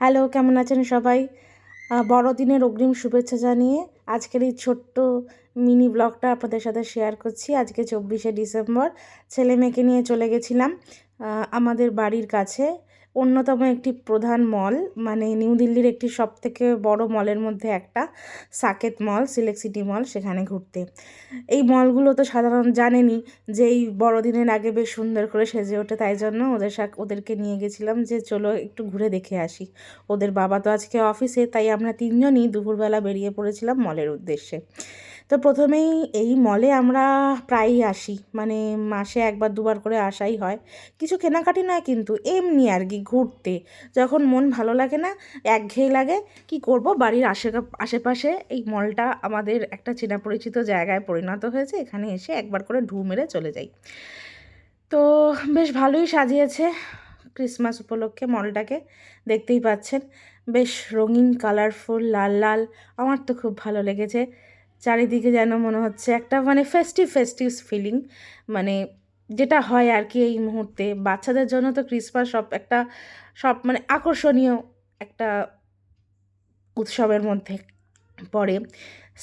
Hello, কেমন আছেন সবাই? বড়দিনের অগ্রিম শুভেচ্ছা জানিয়ে আজকের এই ছোট্ট মিনি ব্লগটা আপনাদের সাথে শেয়ার করছি। আজকে চব্বিশে ডিসেম্বর, ছেলে মেয়েকে নিয়ে চলে গেছিলাম আমাদের বাড়ির কাছে। অন্যতম একটি প্রধান মল মানে নিউ দিল্লির একটি সবথেকে বড় মলের মধ্যে একটা, Saket mall select city mall সেখানে ঘুরতে। এই মলগুলো তো সাধারণ জানেনই যে এই বড়দিনের আগে বেশ সুন্দর করে সেজে ওঠে, তাই জন্য ওদের সাথে ওদেরকে নিয়ে গেছিলাম যে চলো একটু ঘুরে দেখে আসি। ওদের বাবা তো আজকে অফিসে, তাই আমরা তিনজনই দুপুরবেলা বেরিয়ে পড়েছিলাম মলের উদ্দেশ্যে। তো প্রথমেই এই মলে আমরা প্রায়ই আসি। মানে মাসে একবার, দুবার করে আসাই হয়। কিছু কেনাকাটি নয় কিন্তু, এমনি আর কি ঘুরতে। যখন মন ভালো লাগে না, একঘেয়ে লাগে, কি করব? বাড়ির আশে আশেপাশে এই মলটা আমাদের একটা চেনা পরিচিত জায়গায় পরিণত হয়েছে। এখানে এসে একবার করে ঢু মেরে চলে যাই। তো বেশ ভালোই সাজিয়েছে ক্রিসমাস উপলক্ষে মলটাকে। দেখতেই পাচ্ছেন, বেশ রঙিন, কালারফুল, লাল লাল। আমার তো খুব ভালো লেগেছে। চারিদিকে যেন মনে হচ্ছে একটা মানে ফেস্টিভ ফেস্টিভ ফিলিং মানে যেটা হয় আর কি এই মুহূর্তে। বাচ্চাদের জন্য তো ক্রিসমাস সব একটা, সব মানে আকর্ষণীয় একটা উৎসবের মধ্যে পড়ে।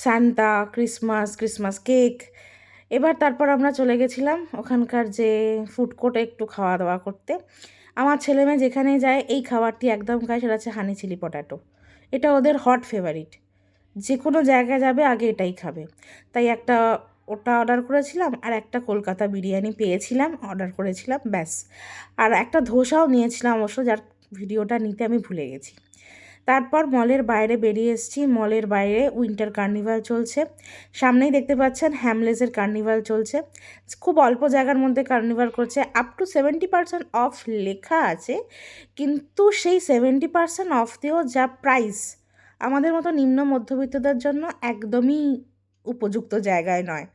সান্তা ক্রিসমাস ক্রিসমাস কেক এবার তারপর আমরা চলে গেছিলাম ওখানকার যে ফুড কোর্টে একটু খাওয়া দাওয়া করতে। আমার ছেলে মেয়ে যেখানেই যায়, এই খাবারটি একদম খায়, সেটা হচ্ছে হানি চিলি পটাটো এটা ওদের হট ফেভারিট যে কোনো জায়গায় যাবে, আগে এটাই খাবে। তাই একটা ওটা অর্ডার করেছিলাম আর একটা কলকাতা বিরিয়ানি পেয়েছিলাম অর্ডার করেছিলাম, ব্যাস। আর একটা ধোসাও নিয়েছিলাম অবশ্য, যার ভিডিওটা নিতে আমি ভুলে গেছি। তারপর মলের বাইরে বেরিয়ে এসেছি, মলের বাইরে উইন্টার কার্নিভাল চলছে। সামনেই দেখতে পাচ্ছেন হ্যামলেসের কার্নিভাল চলছে। খুব অল্প জায়গার মধ্যে কার্নিভাল করছে up to seventy percent off লেখা আছে, কিন্তু সেই সেভেন্টি পার্সেন্ট অফ দিয়েও যা প্রাইস আমাদের মতো নিম্ন মধ্যবিত্তদের জন্য একদমই উপযুক্ত জায়গায় নয়।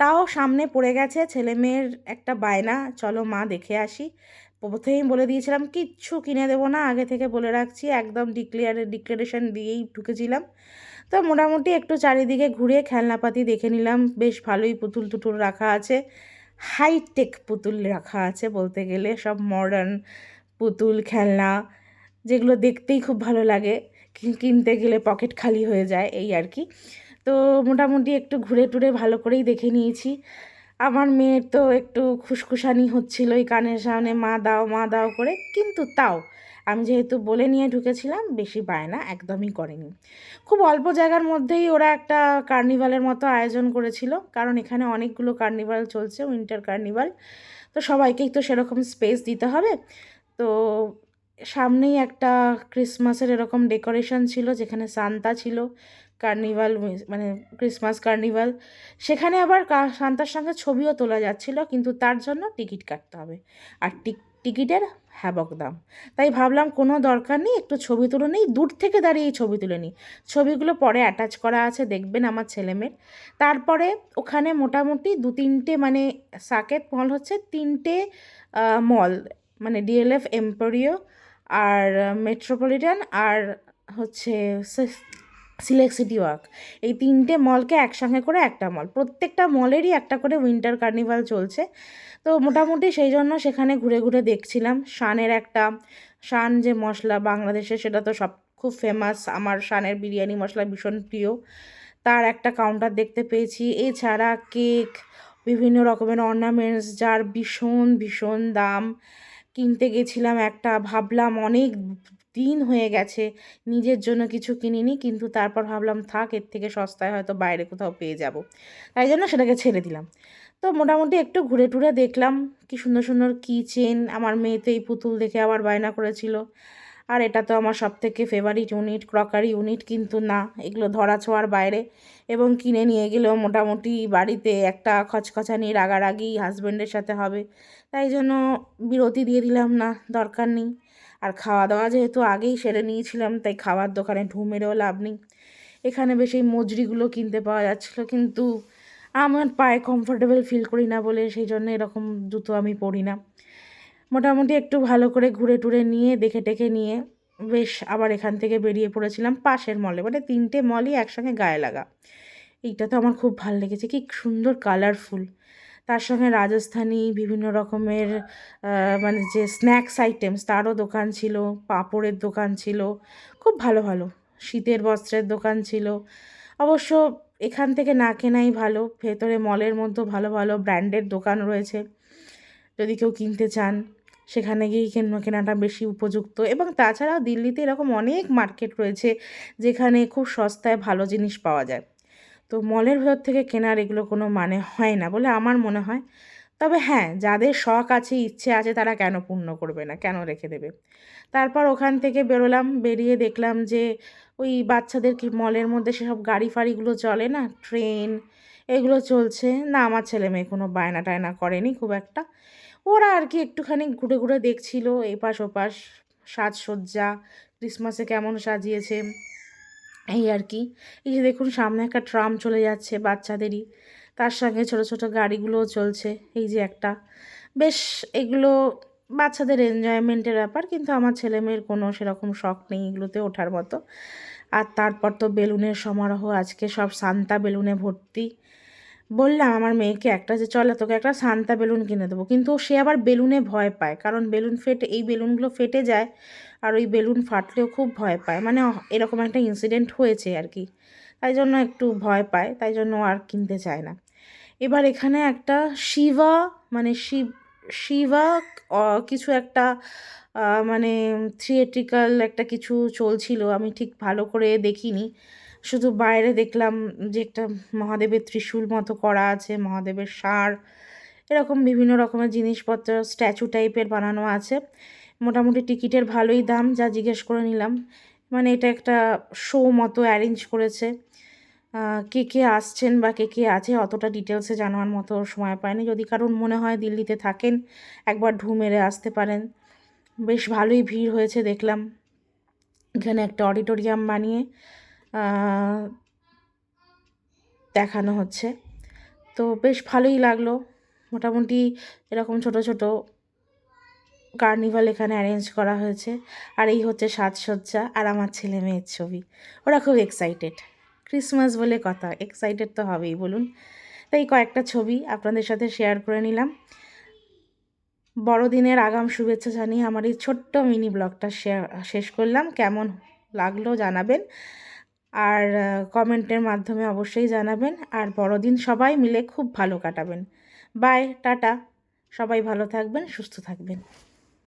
তাও সামনে পড়ে গেছে ছেলে মেয়ের একটা বায়না। চলো মা, দেখে আসি। প্রথমেই বলে দিয়েছিলাম, কিচ্ছু কিনে দেবো না, আগে থেকে বলে রাখছি। একদম ডিক্লেয়ার ডিক্লারেশন দিয়েই ঢুকেছিলাম। তো মোটামুটি একটু চারিদিকে ঘুরে খেলনাপাতি দেখে নিলাম। বেশ ভালোই পুতুল টুতুল রাখা আছে। হাইটেক পুতুল রাখা আছে বলতে গেলে। সব মডার্ন পুতুল, খেলনা, যেগুলো দেখতেই খুব ভালো লাগে। কিনতে গেলে পকেট খালি হয়ে যায়, এই আর কি। তো মোটামুটি একটু ঘুরে টুরে ভালো করেই দেখে নিয়েছি। আমার মেয়ের তো একটু খুশখুশানি হচ্ছিল এই কানের সামনে, মা দাও মা দাও করে। কিন্তু তাও আমি যেহেতু বলে নিয়ে ঢুকেছিলাম, বেশি বায়না একদমই করেনি। খুব অল্প জায়গার মধ্যেই ওরা একটা কার্নিভালের মতো আয়োজন করেছিল, কারণ এখানে অনেকগুলো কার্নিভাল চলছে, উইন্টার কার্নিভাল। তো সবাইকেই তো সেরকম স্পেস দিতে হবে। তো সামনেই একটা ক্রিসমাসের এরকম ডেকোরেশন ছিল, যেখানে সান্তা ছিল, কার্নিভাল মানে ক্রিসমাস কার্নিভাল। সেখানে আবার সান্তার সঙ্গে ছবিও তোলা যাচ্ছিল, কিন্তু তার জন্য টিকিট কাটতে হবে। আর টিক টিকিটের হ্যাবক দাম। তাই ভাবলাম কোনো দরকার নেই, একটু ছবি তুলে নিই, দূর থেকে দাঁড়িয়ে ছবি তুলে নিই। ছবিগুলো পরে অ্যাটাচ করা আছে, দেখবেন আমার ছেলেমেয়ের। তারপরে ওখানে মোটামুটি দু তিনটে মানে সাকেত মল হচ্ছে, তিনটে মল মানে ডিএলএফ এম্পোরিও আর মেট্রোপলিটন আর হচ্ছে সিলেক্ট সিটি ওয়াক এই তিনটে মলকে একসঙ্গে করে একটা মল প্রত্যেকটা মলেরই একটা করে উইন্টার কার্নিভাল চলছে। তো মোটামুটি সেই জন্য সেখানে ঘুরে ঘুরে দেখছিলাম। শানের একটা, শান যে মশলা বাংলাদেশে সেটা তো সব খুব ফেমাস আমার শানের বিরিয়ানি মশলা ভীষণ প্রিয়। তার একটা কাউন্টার দেখতে পেয়েছি। এছাড়া কেক বিভিন্ন রকমের অর্নামেন্টস যার ভীষণ ভীষণ দাম। কিনতে গেছিলাম একটা, ভাবলাম অনেক দিন হয়ে গেছে, নিজের জন্য কিছু কিনিনি, কিন্তু তারপর ভাবলাম থাক, এর থেকে সস্তায় হয়তো বাইরে কোথাও পেয়ে যাব। তাই জন্য সেটাকে ছেড়ে দিলাম। তো মোটামুটি একটু ঘুরে টুরে দেখলাম, কি সুন্দর সুন্দর কি চেন আমার মেয়ে তো এই পুতুল দেখে আবার বায়না করেছিল। আর এটা তো আমার সব থেকে ফেভারিট ইউনিট ক্রকারি ইউনিট কিন্তু না, এগুলো ধরা ছোঁয়ার বাইরে। এবং কিনে নিয়ে গেলেও মোটামুটি বাড়িতে একটা খচখচানি, রাগারাগি হাজব্যান্ডের সাথে হবে। তাই জন্য বিরতি দিয়ে দিলাম না, দরকার নেই। আর খাওয়া দাওয়া যেহেতু আগেই সেরে নিয়েছিলাম, তাই খাওয়ার দোকানে ঢু মেরেও লাভ নেই। এখানে বেশ এই মজরিগুলো কিনতে পাওয়া যাচ্ছিল, কিন্তু আমার পায়ে কমফোর্টেবল ফিল করি না বলে, সেই জন্য এরকম জুতো আমি পরি না। মোটামুটি একটু ভালো করে ঘুরে টুরে নিয়ে, দেখে টেখে নিয়ে বেশ আবার এখান থেকে বেরিয়ে পড়েছিলাম পাশের মলে মানে তিনটে মলই একসঙ্গে গায়ে লাগা। এইটা তো আমার খুব ভালো লেগেছে। কি সুন্দর কালারফুল তার সঙ্গে রাজস্থানি বিভিন্ন রকমের মানে যে স্ন্যাক্স আইটেমস তারও দোকান ছিল, পাঁপড়ের দোকান ছিল, খুব ভালো ভালো। শীতের বস্ত্রের দোকান ছিল। অবশ্য এখান থেকে না কেনাই ভালো। ভেতরে মলের মধ্যে ভালো ভালো ব্র্যান্ডের দোকান রয়েছে। যদি কেউ কিনতে চান। সেখানে গিয়েই কেন- কেনাটা বেশি উপযুক্ত। এবং তাছাড়াও দিল্লিতে এরকম অনেক মার্কেট রয়েছে যেখানে খুব সস্তায় ভালো জিনিস পাওয়া যায়। তো মলের ভেতর থেকে কেনার এগুলো কোনো মানে হয় না বলে আমার মনে হয়। তবে হ্যাঁ যাদের শখ আছে, ইচ্ছে আছে, তারা কেন পূর্ণ করবে না? কেন রেখে দেবে? তারপর ওখান থেকে বেরোলাম, বেরিয়ে দেখলাম যে ওই বাচ্চাদের কি মলের মধ্যে সেসব গাড়ি ফাড়িগুলো চলে না? ট্রেন, এগুলো চলছে। না, আমার ছেলে মেয়ে কোনো বায়না টায়না করেনি খুব একটা। ওরা আর কি একটুখানি ঘুরে ঘুরে দেখছিল, এপাশ ওপাশ সাজসজ্জা, ক্রিসমাসে কেমন সাজিয়েছে, এই আর কি। এই যে দেখুন, সামনে একটা ট্রাম চলে যাচ্ছে বাচ্চাদেরই, তার সঙ্গে ছোট ছোট গাড়িগুলোও চলছে, এই যে একটা। বেশ, এগুলো বাচ্চাদের এনজয়মেন্টের ব্যাপার, কিন্তু আমার ছেলে মেয়ের কোনো সেরকম শখ নেই এগুলোতে ওঠার মতো। আর তারপর তো বেলুনের সমারোহ, আজকে সব সান্তা বেলুনে ভর্তি। বললাম আমার মেয়েকে একটা যে, চলে তোকে একটা সান্তা বেলুন কিনে দেবো। কিন্তু সে আবার বেলুনে ভয় পায়, কারণ বেলুন ফেটে, এই বেলুনগুলো ফেটে যায় আর ওই বেলুন ফাটলেও খুব ভয় পায়। মানে এরকম একটা ইনসিডেন্ট হয়েছে আর কি। তাই জন্য একটু ভয় পায়, তাই জন্য আর কিনতে চায় না। এবার এখানে একটা শিবা মানে শিব, শিবা কিছু একটা মানে থিয়েট্রিক্যাল একটা কিছু চলছিল, আমি ঠিক ভালো করে দেখিনি। শুধু বাইরে দেখলাম যে একটা মহাদেবের ত্রিশূল মতো করা আছে, মহাদেবের ষাঁড় এরকম বিভিন্ন রকমের জিনিসপত্র স্ট্যাচু টাইপের বানানো আছে। মোটামুটি টিকিটের ভালোই দাম, যা জিজ্ঞেস করে নিলাম। মানে এটা একটা শো মতো অ্যারেঞ্জ করেছে। কে কে আসছেন বা কে কে আছে অতটা ডিটেলসে জানার মতো সময় পায়নি। যদি কারণ মনে হয় দিল্লিতে থাকেন, একবার ঢু মেরে আসতে পারেন। বেশ ভালোই ভিড় হয়েছে দেখলাম। এখানে একটা অডিটোরিয়াম বানিয়ে দেখানো হচ্ছে। তো বেশ ভালোই লাগল। মোটামুটি এরকম ছোট ছোট কার্নিভাল এখানে অ্যারেঞ্জ করা হয়েছে। আর এই হচ্ছে সাজসজ্জা আর আমার ছেলে মেয়ের ছবি। ওরা খুব এক্সাইটেড ক্রিসমাস বলে কথা। এক্সাইটেড তো হবেই, বলুন। তাই কয়েকটা ছবি আপনাদের সাথে শেয়ার করে নিলাম। বড়দিনের আগাম শুভেচ্ছা জানিয়ে আমার এই ছোট্ট মিনি ব্লগটা শেয়ার শেষ করলাম। কেমন লাগল জানাবেন। আর কমেন্টের মাধ্যমে অবশ্যই জানাবেন। আর বড়দিন সবাই মিলে খুব ভালো কাটাবেন। বাই, টাটা। সবাই ভালো থাকবেন, সুস্থ থাকবেন।